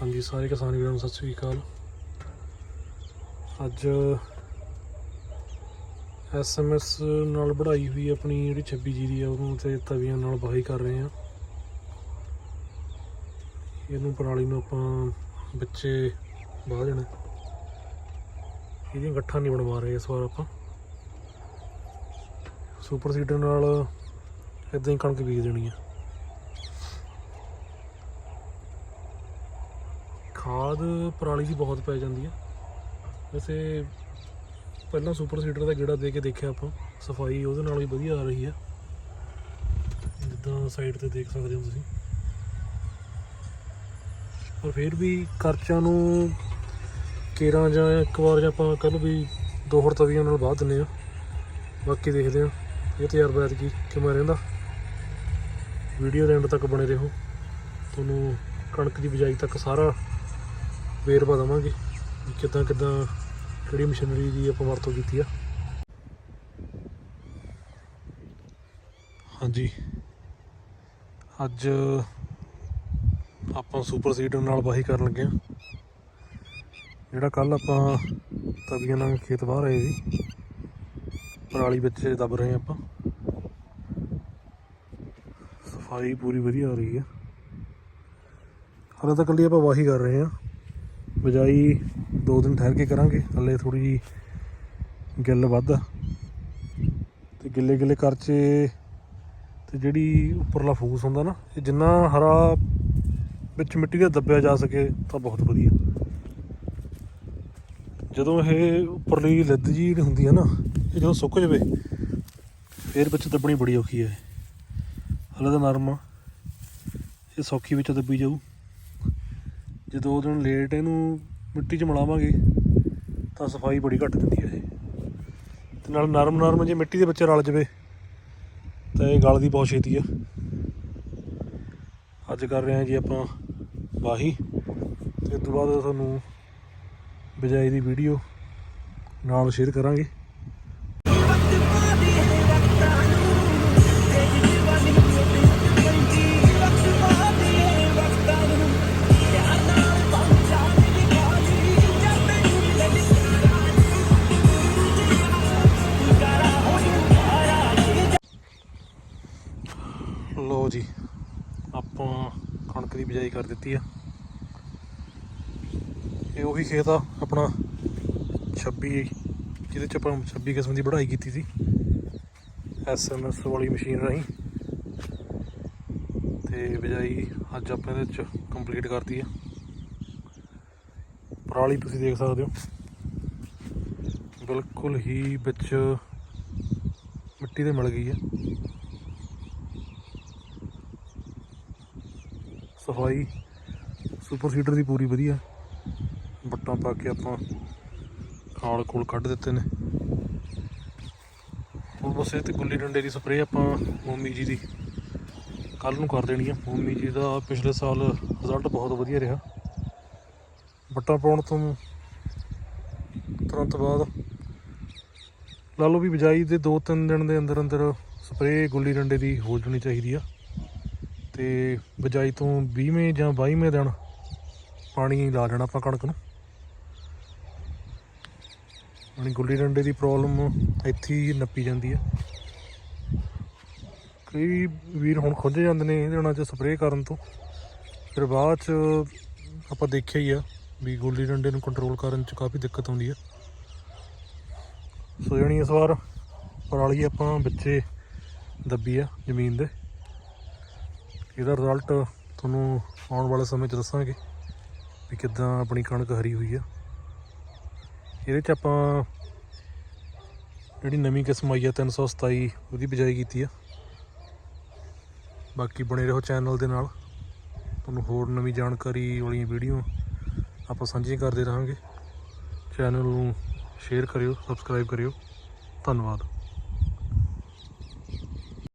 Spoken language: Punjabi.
ਹਾਂਜੀ, ਸਾਰੇ ਕਿਸਾਨ ਵੀਰਾਂ ਨੂੰ ਸਤਿ ਸ੍ਰੀ ਅਕਾਲ। ਅੱਜ ਐਸਐਮਐਸ ਨਾਲ ਵਧਾਈ ਹੋਈ ਆਪਣੀ ਜਿਹੜੀ 26 ਜੀ ਦੀ ਆ, ਉਹਨੂੰ ਤੇ ਤਵੀਆਂ ਨਾਲ ਵਾਹੀ ਕਰ ਰਹੇ ਆ। ਇਹਨੂੰ ਪਰਾਲੀ ਨੂੰ ਆਪਾਂ ਬੱਚੇ ਬਾਹ ਦੇਣਾ। ਇਹਦੀਆਂ ਗੱਠਾਂ ਨਹੀਂ ਬਣਵਾ ਰਹੇ ਇਸ ਵਾਰ ਆਪਾਂ। ਸੁਪਰ ਸੀਡਰ ਨਾਲ ਇਦਾਂ ਹੀ ਕਣਕ ਬੀਜ ਦੇਣੀ ਆ। ਖਾਦ ਪਰਾਲੀ ਦੀ ਬਹੁਤ ਪੈ ਜਾਂਦੀ ਹੈ। ਵੈਸੇ ਪਹਿਲਾਂ ਸੁਪਰ ਸੀਡਰ ਦਾ ਗੇੜਾ ਦੇ ਕੇ ਦੇਖਿਆ ਆਪਾਂ। ਸਫ਼ਾਈ ਉਹਦੇ ਨਾਲ ਵੀ ਵਧੀਆ ਆ ਰਹੀ ਹੈ। ਜਿੱਦਾਂ ਸਾਈਡ ਤੇ ਦੇਖ ਸਕਦੇ ਹੋ ਤੁਸੀਂ। ਪਰ ਫਿਰ ਵੀ ਖਰਚਾਂ ਨੂੰ ਕੇਰਾਂ ਜਾਂ ਇੱਕ ਵਾਰ ਜਾਂ ਆਪਾਂ ਕੱਲ ਵੀ ਦੋ ਹੋਰ ਤਵੀਆਂ ਨਾਲ ਬਾਅਦ ਦਿੰਨੇ ਆ ਬਾਕੀ ਦੇਖਦੇ ਆ ਇਹ ਤਜਰਬਾ ਐਤਕੀ ਕਿਵੇਂ ਰਹਿੰਦਾ। ਵੀਡੀਓ ਦੇ ਐਂਡ ਤੱਕ ਬਣੇ ਰਹੋ। ਤੁਹਾਨੂੰ ਕਣਕ ਦੀ ਬਿਜਾਈ ਤੱਕ ਸਾਰਾ ਵੇਰਵਾ ਦਵਾਂਗੇ ਵੀ ਕਿੱਦਾਂ ਕਿੱਦਾਂ ਕਿਹੜੀ ਮਸ਼ੀਨਰੀ ਦੀ ਆਪਾਂ ਵਰਤੋਂ ਕੀਤੀ ਆ। ਹਾਂਜੀ। ਅੱਜ ਆਪਾਂ ਸੁਪਰ ਸੀਡਰ ਨਾਲ ਵਾਹੀ ਕਰਨ ਲੱਗੇ ਆ। ਜਿਹੜਾ ਕੱਲ ਆਪਾਂ ਤਵੀਆਂ ਨਾਲ ਖੇਤ ਬਾਹਰ ਰਹੇ ਸੀ। ਪਰਾਲੀ ਵਿੱਚ ਦੱਬ ਰਹੇ ਆ ਆਪਾਂ। ਸਫ਼ਾਈ ਪੂਰੀ ਵਧੀਆ ਆ ਰਹੀ ਹੈ ਹਾਲੇ ਤਾਂ ਕੱਲੀ ਆਪਾਂ ਵਾਹੀ ਕਰ ਰਹੇ ਆ। ਬਜਾਈ ਦੋ ਦਿਨ ਠਹਿਰ ਕੇ ਕਰਾਂਗੇ, ਹਲੇ ਥੋੜੀ ਜੀ ਗਿੱਲ ਵੱਧ। ਆ ਤੇ ਗਿੱਲੇ ਗਿੱਲੇ ਕਰਚੇ ਤੇ ਜਿਹੜੀ ਉੱਪਰਲਾ ਫੂਸ ਹੁੰਦਾ ਨਾ, ਇਹ ਜਿੰਨਾ ਹਰਾ ਵਿੱਚ ਮਿੱਟੀ ਦਾ ਦੱਬਿਆ ਜਾ ਸਕੇ ਤਾਂ ਬਹੁਤ ਵਧੀਆ। ਜਦੋਂ ਇਹ ਉੱਪਰਲੀ ਲੱਦ ਜੀ ਹੁੰਦੀ ਹੈ ਨਾ, ਇਹ ਜਦੋਂ ਸੁੱਕ ਜਵੇ, ਫੇਰ ਵਿੱਚ ਦੱਬਣੀ ਬੜੀ ਔਖੀ ਹੈ ਹਲੇ ਤਾਂ ਨਰਮ ਆ। ਇਹ ਸੌਖੀ ਵਿੱਚ ਦੱਬੀ ਜਾਊ। ਜੇ ਦੋ ਦਿਨ ਲੇਟ ਇਹਨੂੰ ਮਿੱਟੀ 'ਚ ਮਿਲਾਵਾਂਗੇ ਤਾਂ ਸਫ਼ਾਈ ਬੜੀ ਘੱਟ ਦਿੰਦੀ ਹੈ ਇਹ। ਤੇ ਨਾਲ ਨਰਮ ਨਰਮ ਜੇ ਮਿੱਟੀ ਦੇ ਵਿੱਚ ਰਲ ਜਵੇ, ਤਾਂ ਇਹ ਗਲਦੀ ਬਹੁਤ ਛੇਤੀ ਆ। ਅੱਜ ਕਰ ਰਹੇ ਹਾਂ ਜੀ ਆਪਾਂ ਵਾਹੀ। ਤੇ ਇਸ ਤੋਂ ਬਾਅਦ ਤੁਹਾਨੂੰ ਬਿਜਾਈ ਦੀ ਵੀਡੀਓ ਨਾਲ ਸ਼ੇਅਰ ਕਰਾਂਗੇ। ਲੋ ਜੀ, ਆਪਾਂ ਕਣਕ ਦੀ ਬਿਜਾਈ ਕਰ ਦਿੱਤੀ ਆ। ਇਹ ਉਹੀ ਖੇਤ ਆ, ਆਪਣਾ 26 ਜਿਹਦੇ ਚ ਆਪਾਂ 26 ਕਿਸਮ ਦੀ ਵਢਾਈ ਕੀਤੀ ਸੀ। ਐਸਐਮਐਸ ਵਾਲੀ ਮਸ਼ੀਨ ਰਾਹੀਂ। ਤੇ ਬਿਜਾਈ ਅੱਜ ਆਪਾਂ ਇਹਦੇ ਚ ਕੰਪਲੀਟ ਕਰਤੀ ਆ। ਪਰਾਲੀ ਤੁਸੀਂ ਦੇਖ ਸਕਦੇ ਹੋ। ਬਿਲਕੁਲ ਹੀ ਵਿੱਚ ਮਿੱਟੀ ਦੇ ਮਿਲ ਗਈ ਹੈ ਸਫ਼ਾਈ ਸੁਪਰ ਸੀਡਰ ਦੀ ਪੂਰੀ ਵਧੀਆ। ਬੱਟਾਂ ਪਾ ਕੇ ਆਪਾਂ ਖਾਲ ਕੋਲ ਕੱਢ ਦਿੱਤੇ ਨੇ। ਹੁਣ ਬਸ ਇਹ ਤੇ ਗੁੱਲੀ ਡੰਡੇ ਦੀ ਸਪਰੇਅ ਆਪਾਂ ਮੋਮੀ ਜੀ ਦੀ ਕੱਲ ਨੂੰ ਕਰ ਦੇਣੀ ਆ। ਮੋਮੀ ਜੀ ਦਾ ਪਿਛਲੇ ਸਾਲ ਰਿਜ਼ਲਟ ਬਹੁਤ ਵਧੀਆ ਰਿਹਾ। ਬੱਟਾਂ ਪਾਉਣ ਤੋਂ ਤੁਰੰਤ ਬਾਅਦ ਲਾ ਲਓ ਵੀ ਬਿਜਾਈ ਦੇ 2-3 ਦਿਨ ਦੇ ਅੰਦਰ ਅੰਦਰ ਸਪਰੇਅ ਗੁੱਲੀ ਡੰਡੇ ਦੀ ਹੋ ਜਾਣੀ ਚਾਹੀਦੀ ਆ। ਤੇ ਬਿਜਾਈ ਤੋਂ 20ਵੇਂ ਜਾਂ 22ਵੇਂ ਦਿਨ ਪਾਣੀ ਲਾ ਲੈਣਾ ਆਪਾਂ ਕਣਕ ਨੂੰ। ਯਾਨੀ ਗੁੱਲੀ ਡੰਡੇ ਦੀ ਪ੍ਰੋਬਲਮ ਇੱਥੇ ਹੀ ਨੱਪੀ ਜਾਂਦੀ ਹੈ ਕਈ ਵੀਰ ਹੁਣ ਖੁੱਝ ਜਾਂਦੇ ਨੇ ਇਹਦੇ ਨਾਲ ਚ ਸਪਰੇਅ ਕਰਨ ਤੋਂ। ਫਿਰ ਬਾਅਦ ਚ ਆਪਾਂ ਦੇਖਿਆ ਹੀ ਆ ਵੀ ਗੁੱਲੀ ਡੰਡੇ ਨੂੰ ਕੰਟਰੋਲ ਕਰਨ ਚ ਕਾਫੀ ਦਿੱਕਤ ਆਉਂਦੀ ਹੈ ਸੋ ਜਾਣੀ ਇਸ ਵਾਰ ਪਰਾਲੀ ਆਪਾਂ ਵਿੱਚੇ ਦੱਬੀ ਆ ਜ਼ਮੀਨ ਦੇ। ਇਹਦਾ ਰਿਜ਼ਲਟ ਤੁਹਾਨੂੰ ਆਉਣ ਵਾਲੇ ਸਮੇਂ 'ਚ ਦੱਸਾਂਗੇ ਵੀ ਕਿੱਦਾਂ ਆਪਣੀ ਕਣਕ ਹਰੀ ਹੋਈ ਆ। ਇਹਦੇ 'ਚ ਆਪਾਂ ਜਿਹੜੀ ਨਵੀਂ ਕਿਸਮ ਆਈ ਆ 327 ਉਹਦੀ ਬਿਜਾਈ ਕੀਤੀ ਆ। ਬਾਕੀ ਬਣੇ ਰਹੋ ਚੈਨਲ ਦੇ ਨਾਲ। ਤੁਹਾਨੂੰ ਹੋਰ ਨਵੀਂ ਜਾਣਕਾਰੀ ਵਾਲੀਆਂ ਵੀਡੀਓ ਆਪਾਂ ਸਾਂਝੀਆਂ ਕਰਦੇ ਰਹਾਂਗੇ। ਚੈਨਲ ਨੂੰ ਸ਼ੇਅਰ ਕਰਿਓ ਸਬਸਕ੍ਰਾਈਬ ਕਰਿਓ। ਧੰਨਵਾਦ।